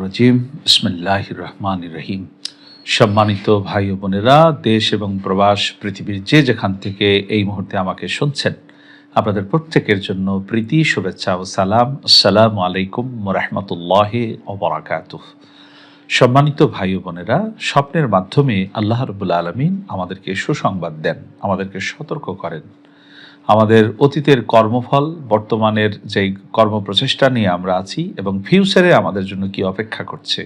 রাজিম। বিসমিল্লাহ রহমান রহিম। সম্মানিত ভাই ও বোনেরা, দেশ এবং প্রবাস, পৃথিবীর যে যেখান থেকে এই মুহূর্তে আমাকে শুনছেন, আপনাদের প্রত্যেকের জন্য প্রীতি, শুভেচ্ছা ও সালাম। আসসালামু আলাইকুম রহমতুল্লাহ ওবরাকাত সম্মানিত ভাই ও বোনেরা, স্বপ্নের মাধ্যমে আল্লাহ রবুল্লা আলমিন আমাদেরকে সুসংবাদ দেন, আমাদেরকে সতর্ক করেন। আমাদের অতীতের কর্মফল, বর্তমানের যেই কর্মপ্রচেষ্টা নিয়ে আমরা আছি এবং ফিউচারে আমাদের জন্য কি অপেক্ষা করছে,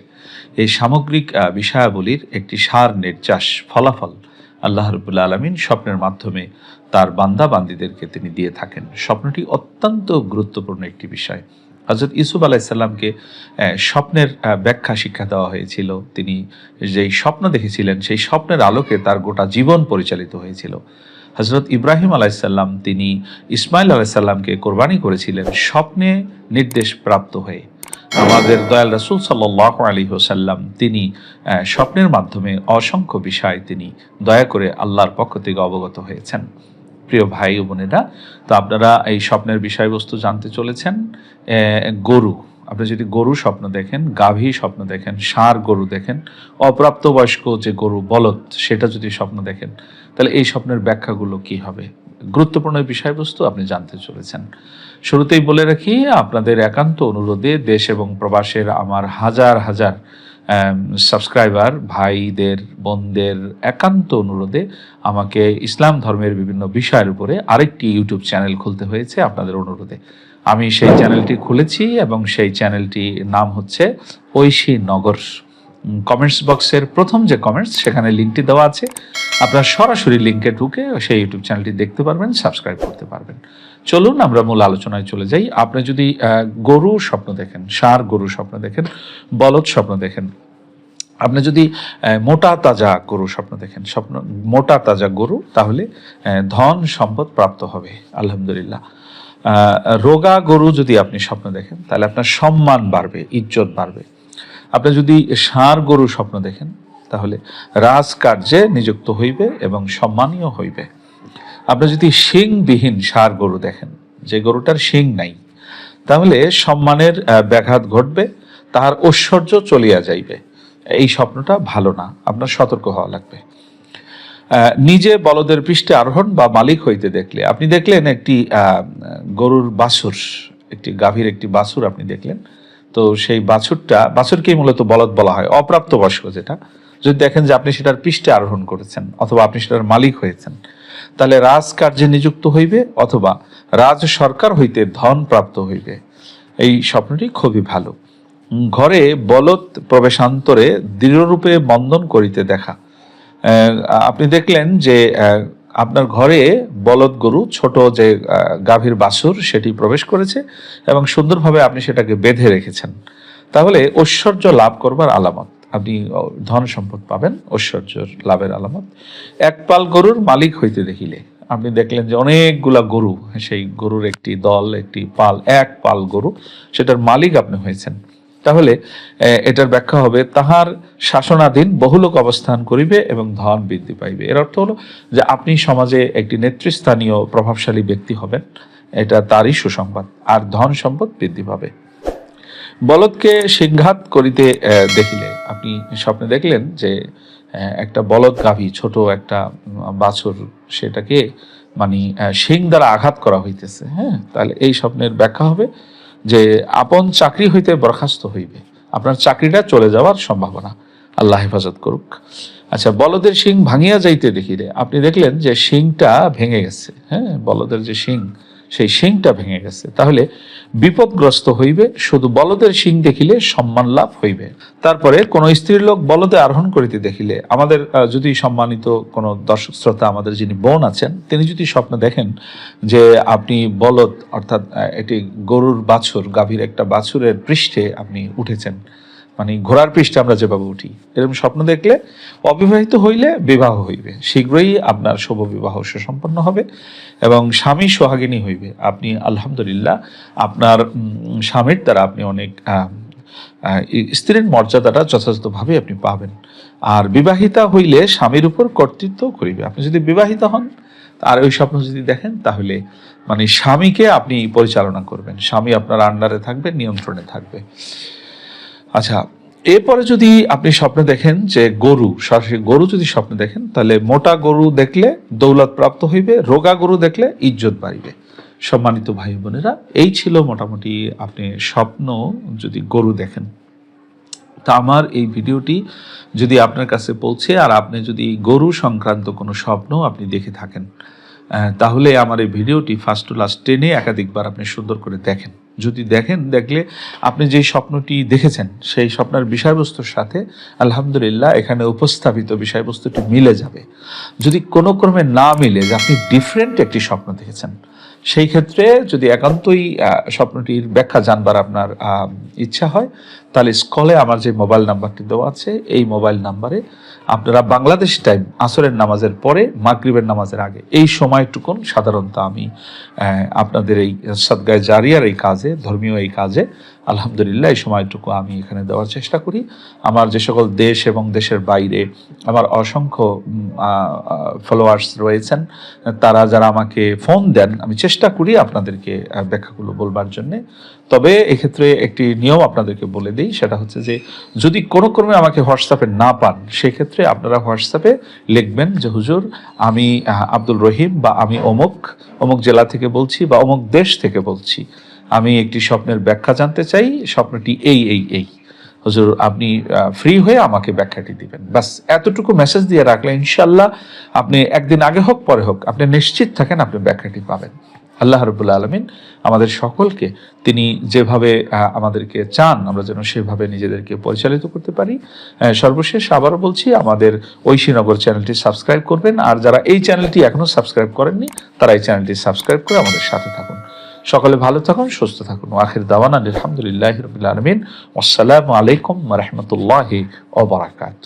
এই সামগ্রিক বিষয়াবলীর একটি সার নির্যাস ফলাফল আল্লাহ রবুল্লা আলমিন স্বপ্নের মাধ্যমে তার বান্দা বান্দিদেরকে তিনি দিয়ে থাকেন। স্বপ্নটি অত্যন্ত গুরুত্বপূর্ণ একটি বিষয়। হজরত ইসুফ আলাইসাল্লামকে স্বপ্নের ব্যাখ্যা শিক্ষা দেওয়া হয়েছিল। তিনি যেই স্বপ্ন দেখেছিলেন, সেই স্বপ্নের আলোকে তার গোটা জীবন পরিচালিত হয়েছিল। হজরত ইব্রাহিম আলাইসাল্লাম তিনি ইসমাইল আলাইসাল্লামকে কোরবানি করেছিলেন স্বপ্নে নির্দেশ প্রাপ্ত হয়ে। আমাদের দয়াল রসুল সাল্লাহ আলী হোসাল্লাম তিনি স্বপ্নের মাধ্যমে অসংখ্য বিষয় তিনি দয়া করে আল্লাহর পক্ষ থেকে অবগত হয়েছেন। প্রিয় ভাই বোনেরা, তো আপনারা এই স্বপ্নের বিষয়বস্তু জানতে চলেছেন গরু। আপনি যদি গরু স্বপ্ন দেখেন গাভী স্বপ্ন দেখেন, ষাঁড় গরু দেখেন, অপ্রাপ্তবয়স্ক যে গরু বলদ, সেটা যদি স্বপ্ন দেখেন, তাহলে এই স্বপ্নের ব্যাখ্যাগুলো কি হবে? গুরুত্বপূর্ণ বিষয়বস্তু আপনি জানতে চলেছেন। শুরুতেই বলে রাখি, আপনাদের একান্ত অনুরোধে দেশ এবং প্রবাসের আমার হাজার হাজার সাবস্ক্রাইবার, ভাইদের, বোনদের একান্ত অনুরোধে আমাকে ইসলাম ধর্মের বিভিন্ন বিষয়ের উপরে আরেকটি ইউটিউব চ্যানেল খুলতে হয়েছে আপনাদের অনুরোধে। আমি সেই চ্যানেলটি খুলেছি এবং সেই চ্যানেলটি নাম হচ্ছে ঐশী নগর কমেন্টস বক্সের প্রথম যে কমেন্টস সেখানে লিঙ্কটি দেওয়া আছে। আপনারা সরাসরি লিঙ্কে ঢুকে সেই ইউটিউব চ্যানেলটি দেখতে পারবেন সাবস্ক্রাইব করতে পারবেন। চলুন আমরা মূল আলোচনায় চলে যাই। আপনি যদি গরু স্বপ্ন দেখেন ষাঁড় গরু স্বপ্ন দেখেন, বলদ স্বপ্ন দেখেন, আপনি যদি মোটা তাজা গরু স্বপ্ন দেখেন, স্বপ্ন, মোটা তাজা গরু, তাহলে ধন সম্পদ প্রাপ্ত হবে। আলহামদুলিল্লাহ। রোগা গরু যদি আপনি স্বপ্ন দেখেন, তাহলে আপনার সম্মান বাড়বে, ইজ্জত বাড়বে। আপনি যদি ষাঁড় গরু স্বপ্ন দেখেন, তাহলে রাজকার্যে নিযুক্ত হইবে এবং সম্মানীয় হইবে। আপনি যদি শিংবিহীন ষাঁড় গরু দেখেন, যে গরুটার শিং নাই, তাহলে সম্মানের ব্যাঘাত ঘটবে তাহার ঐশ্বর্য চলিয়া যাইবে। এই স্বপ্নটা ভালো না, আপনার সতর্ক হওয়া লাগবে। নিজে বলদের পৃষ্ঠে আরোহণ বা মালিক হইতে দেখলে, আপনি দেখলেন একটি গরুর বাছুর, একটি গাভীর একটি বাছুর আপনি দেখলেন। তো সেই বাছুরটা বাছুরকেই মূলত বলদ বলা হয় অপ্রাপ্ত বয়স্ক যেটা। যদি দেখেন যে আপনি সেটার পৃষ্ঠে আরোহণ করেছেন, অথবা আপনি সেটার মালিক হয়েছেন, তাহলে রাজকার্যে নিযুক্ত হইবে, অথবা রাজ সরকার হইতে ধন প্রাপ্ত হইবে। এই স্বপ্নটি খুবই ভালো। ঘরে বলদ প্রবেশান্তরে দৃঢ়রূপে বন্ধন করিতে দেখা আপনি দেখলেন যে আপনার ঘরে বলদ গরু, ছোট যে গাভীর বাছুর, সেটি প্রবেশ করেছে এবং সুন্দরভাবে আপনি সেটাকে বেঁধে রেখেছেন। তাহলে ঐশ্বর্য লাভ করবার আলামত। আপনি ধন সম্পদ পাবেন ঐশ্বর্যর লাভের আলামত। এক পাল গরুর মালিক হইতে দেখিলে, আপনি দেখলেন যে অনেকগুলা গরু, সেই গরুর একটি দল, একটি পাল, এক পাল গরু, সেটার মালিক আপনি হয়েছেন। তাহলে এটার ব্যাখ্যা হবে, তাহার শাসনাধীন বহু লোক অবস্থান করিবে এবং ধন বৃদ্ধি পাইবে। এর অর্থ হলো যে আপনি সমাজে একটি নেতৃস্থানীয় প্রভাবশালী ব্যক্তি হবেন, এটা তারই সুসংবাদ, আর ধন সম্পদ বৃদ্ধি পাবে। বলদকে সিংঘাত করিতে দেখিলে, আপনি স্বপ্নে দেখলেন যে একটা বলদ গাভী, ছোট একটা বাছুর, সেটাকে মানে শিং দ্বারা আঘাত করা হইতেছে হ্যাঁ? তাহলে এই স্বপ্নের ব্যাখ্যা হবে যে আপন চাকরি হইতে বরখাস্ত হইবে। আপনার চাকরিটা চলে যাওয়ার সম্ভাবনা। আল্লাহ হেফাজত করুক। আচ্ছা বলদের শিং ভাঙিয়া যাইতে দেখিলে আপনি দেখলেন যে শিংটা ভেঙে গেছে। হ্যাঁ বলদের যে শিং সেই শিংটা ভেঙে গেছে। তাহলে বিপদগ্রস্ত হইবে, শুধু বলদের শিং দেখিলে সম্মান লাভ হইবে। তারপরে কোন স্ত্রীর লোক বলদে আরোহণ করিতে দেখিলে, আমাদের যদি সম্মানিত কোনো দর্শক শ্রোতা আমাদের যিনি বোন আছেন, তিনি যদি স্বপ্ন দেখেন যে আপনি বলদ, অর্থাৎ একটি গরুর বাছুর, গাভীর একটা বাছুরের পৃষ্ঠে আপনি উঠেছেন মানে ঘোড়ার পৃষ্ঠে আমরা যেভাবে উঠি, এরকম স্বপ্ন দেখলে, অবিবাহিত হইলে বিবাহ হইবে। শীঘ্রই আপনার শুভ বিবাহ সুসম্পন্ন হবে এবং স্বামী সোহাগিনী হইবে। আপনি, আলহামদুলিল্লাহ, আপনার স্বামীর দ্বারা আপনি অনেক স্ত্রীর মর্যাদাটা যথাযথভাবে আপনি পাবেন। আর বিবাহিতা হইলে স্বামীর উপর কর্তৃত্ব করিবে। আপনি যদি বিবাহিত হন, আর ওই স্বপ্ন যদি দেখেন, তাহলে মানে স্বামীকে আপনি পরিচালনা করবেন। স্বামী আপনার আন্ডারে থাকবে, নিয়ন্ত্রণে থাকবে। আচ্ছা এরপরে যদি আপনি স্বপ্নে দেখেন যে গরু, সরাসরি গরু যদি স্বপ্নে দেখেন, তাহলে মোটা গরু দেখলে দৌলত প্রাপ্ত হইবে, রোগা গরু দেখলে ইজ্জত বাড়িবে। সম্মানিত ভাই বোনেরা, এই ছিল মোটামুটি আপনি স্বপ্ন যদি গরু দেখেন। তা আমার এই ভিডিওটি যদি আপনার কাছে পৌঁছে আর আপনি যদি গরু সংক্রান্ত কোনো স্বপ্ন আপনি দেখে থাকেন তাহলে আমার এই ভিডিওটি ফার্স্ট টু লাস্ট টেনে একাধিকবার আপনি সুন্দর করে দেখেন। যদি দেখেন, দেখলে আপনি যে স্বপ্নটি দেখেছেন, সেই স্বপ্নের বিষয়বস্তুর সাথে আলহামদুলিল্লাহ এখানে উপস্থাপিত বিষয়বস্তুটি মিলে যাবে। যদি কোনো ক্রমে না মিলে, যে আপনি ডিফারেন্ট একটি স্বপ্ন দেখেছেন সেই ক্ষেত্রে যদি একান্তই স্বপ্নটির ব্যাখ্যা জানবার আপনার ইচ্ছা হয়, তাহলে স্কলে আমার যে মোবাইল নাম্বারটি দেওয়া আছে, এই মোবাইল নাম্বারে আপনারা বাংলাদেশ টাইম, আসরের নামাজের পরে মাগরিবের নামাজের আগে, এই সময়টুকুন সাধারণত আমি আপনাদের এই সদ্গায় জারিয়ার এই কাজে, ধর্মীয় এই কাজে আলহামদুলিল্লাহ, এই সময়টুকু আমি এখানে দেওয়ার চেষ্টা করি। আমার যে সকল দেশ এবং দেশের বাইরে আমার অসংখ্য ফলোয়ার্স রয়েছেন। তারা যারা আমাকে ফোন দেন, আমি চেষ্টা করি আপনাদেরকে ব্যাখ্যাগুলো বলবার জন্যে। তবে এক্ষেত্রে একটি নিয়ম আপনাদেরকে বলে দিই, সেটা হচ্ছে যে, যদি কোনো ক্রমে আমাকে হোয়াটসঅ্যাপে না পান, সেক্ষেত্রে আপনারা হোয়াটসঅ্যাপে লিখবেন যে, হুজুর, আমি আব্দুল রহিম বা আমি অমুক অমুক জেলা থেকে বলছি বা অমুক দেশ থেকে বলছি। আমি একটি স্বপ্নের ব্যাখ্যা জানতে চাই। স্বপ্নটি এই এই এই। হুজুর, আপনি ফ্রি হয়ে আমাকে ব্যাখ্যাটি দিবেন। বাস এতটুকু মেসেজ দিয়ে রাখলে ইনশাল্লাহ আপনি একদিন আগে হোক, পরে হোক, আপনি নিশ্চিত থাকেন আপনি ব্যাখ্যাটি পাবেন। আল্লাহ রবুল্লা আলমিন আমাদের সকলকে, তিনি যেভাবে আমাদেরকে চান, আমরা যেন সেভাবে নিজেদেরকে পরিচালিত করতে পারি। সর্বশেষ আবারও বলছি, আমাদের ঐশীনগর চ্যানেলটি সাবস্ক্রাইব করবেন, আর যারা এই চ্যানেলটি এখনও সাবস্ক্রাইব করেননি, তারা এই চ্যানেলটি সাবস্ক্রাইব করে আমাদের সাথে থাকুন। সকলে ভালো থাকুন সুস্থ থাকুন। আখির দাওয়ান আলহামদুলিল্লাহ রবিল আলমিন। আসসালামু আলাইকুম রহমতুল্লাহ ওবরাকাত